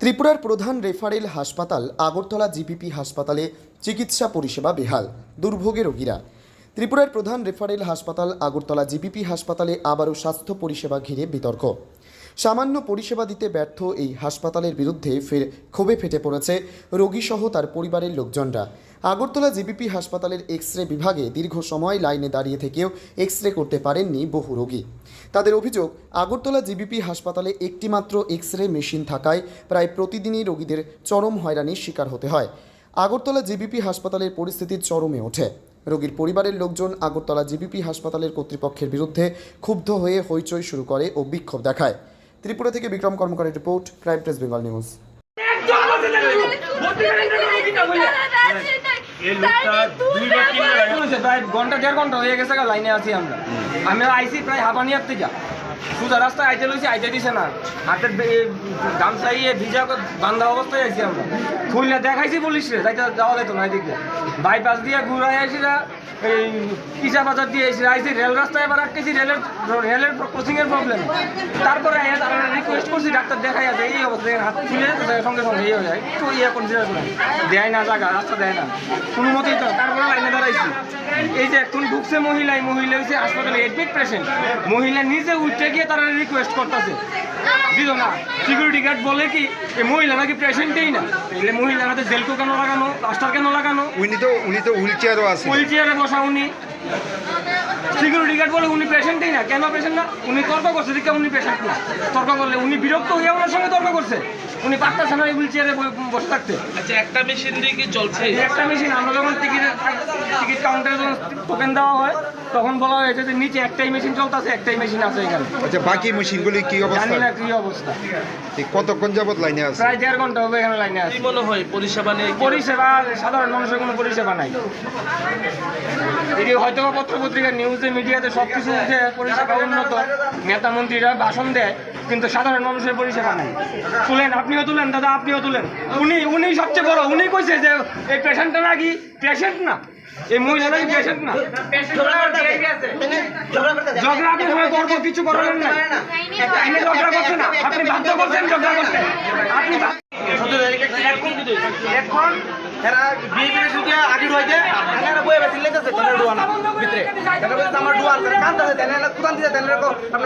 ত্রিপুরার প্রধান রেফারেল হাসপাতাল আগরতলা জিপিপি হাসপাতালে চিকিৎসা পরিষেবা বেহাল, দুর্ভোগে রোগীরা। ত্রিপুরার প্রধান রেফারেল হাসপাতাল আগরতলা জিপিপি হাসপাতালে আবারও স্বাস্থ্য পরিষেবা ঘিরে বিতর্ক। সামান্য পরিষেবা দিতে ব্যর্থ এই হাসপাতালের বিরুদ্ধে ফের ক্ষোভে ফেটে পড়েছে রোগীসহ তার পরিবারের লোকজনরা। আগরতলা জিপিপি হাসপাতালের এক্স রে বিভাগে দীর্ঘ সময় লাইনে দাঁড়িয়ে থেকেও এক্স রে করতে পারেননি বহু রোগী। তাদের অভিযোগ, আগরতলা জিবিপি হাসপাতালে একটিমাত্র এক্স রে মেশিন থাকায় প্রায় প্রতিদিনই রোগীদের চরম হয়রানির শিকার হতে হয়। আগরতলা জিবিপি হাসপাতালের পরিস্থিতি চরমে ওঠে। রোগীর পরিবারের লোকজন আগরতলা জিবিপি হাসপাতালের কর্তৃপক্ষের বিরুদ্ধে ক্ষুব্ধ হয়ে হইচই শুরু করে ও বিক্ষোভ দেখায়। ত্রিপুরা থেকে Bikram কর্মকারের report crime press Bengal news. ঘণ্টা দেড় ঘণ্টা হয়ে গেছে গা, লাইনে আছি আমরা। আমি আইসি প্রায় হাফানিয়ার থেকে সোজা রাস্তায় আইতে লইছি, আইতে দিছে না। হাতের গামছা ইয়ে ভিজা বান্ধা অবস্থায় আইছি আমরা। খুললে দেখাইছি পুলিশ যাইতে যাওয়া যেত না এদিকে। বাইপাস দিয়ে ঘুরাই না এই ইসা বাজার দিয়ে এসে আইছি রেল রাস্তায় এবার আটকেছি, রেলের রেলের ক্রসিং এর প্রবলেম তারপরে রিকোয়েস্ট করছি, ডাক্তার দেখাই আছে এই অবস্থায় হাত খুলে সঙ্গে সঙ্গে ইয়ে হয়ে যায়। একটু ইয়ে কনসিডার দেয় না জায়গা, রাস্তা দেয় না। কোনো মতেই তো, তারপরে লাইনে দাঁড়াইছি। এই যে এখন ঢুকছে মহিলা এই মহিলা হচ্ছে হাসপাতালে এডমিট পেশেন্ট মহিলা নিজে উঠতে গিয়ে তারা রিকোয়েস্ট করতেছে। দিল না। সিকিউরিটি গার্ড বলে কি এই মহিলা নাকি পেশেন্টেই না? এলে মহিলা হাতে জেলকো কেন লাগানো? প্লাস্টার কেন লাগানো? উনি তো উনি তো হুইল চেয়ারও আছে। হুইল চেয়ারে বসা উনি। সিকিউরিটি গার্ড বলে উনি পেশেন্টই না? কেন পেশেন্ট না? উনি তর্ক করছে দেখে উনি পেশেন্ট না। তর্ক করলে উনি বিরক্ত হয়ে ওনার সঙ্গে তর্ক করছে। উনি পারতেছে না হুইল চেয়ারে বসে থাকতে। আচ্ছা একটা মেশিন দিয়ে কি চলছে? একটা মেশিন আমরা যখন টিকিট কাউন্টারে যখন টোকেন দেওয়া হয় তখন বলা হয়েছে যে নিচে একটাই মেশিন চলতেছে একটাই মেশিন আছে এখানে। আচ্ছা বাকি মেশিনগুলি কি অবস্থা? জানি না কি অবস্থা। কতক্ষণ যাবত লাইনে আছে? প্রায় দেড় ঘণ্টা হবে এখানে লাইনে আছে। কি মনে হয় পরিষেবা কি- পরিষেবা সাধারণ মানুষের কোনো পরিষেবা নাই। এটি হয়তো পত্র পত্রিকা নিউজে মিডিয়াতে সব কিছু উঠে পরিষেবা উন্নত নেতা মন্ত্রীরা ভাষণ দেয় কিন্তু সাধারণ মানুষের পরিষেবা নাই। তুলেন আপনিও তুলেন দাদা আপনিও তুলেন। উনি উনি সবচেয়ে বড় উনি কইছে যে এই পেশেন্টটা নাকি পেশেন্ট না। এই মহিলা নাকি পেশেন্ট না। ঝগড়া আপনি সময় করব কিছু করার নাই। আপনি ঝগড়া করছেন না। আপনি বাধ্য করছেন ঝগড়া করতে। আপনি এখন এরা বিয়ে আগে বেশি লেগেছে ভিতরে। আমার এরা দিতে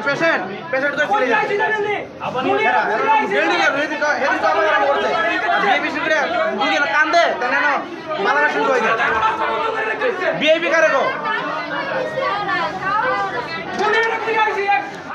পেশেন্ট পেশেন্ট করে চলে যাচ্ছে বিল্ডিং এর তো তো আবার করছে বিয়ে বেশি করে বুঝে না কান্দে তেলে না মালানা শুরু হয়ে যায় বিয়ে বি করে গো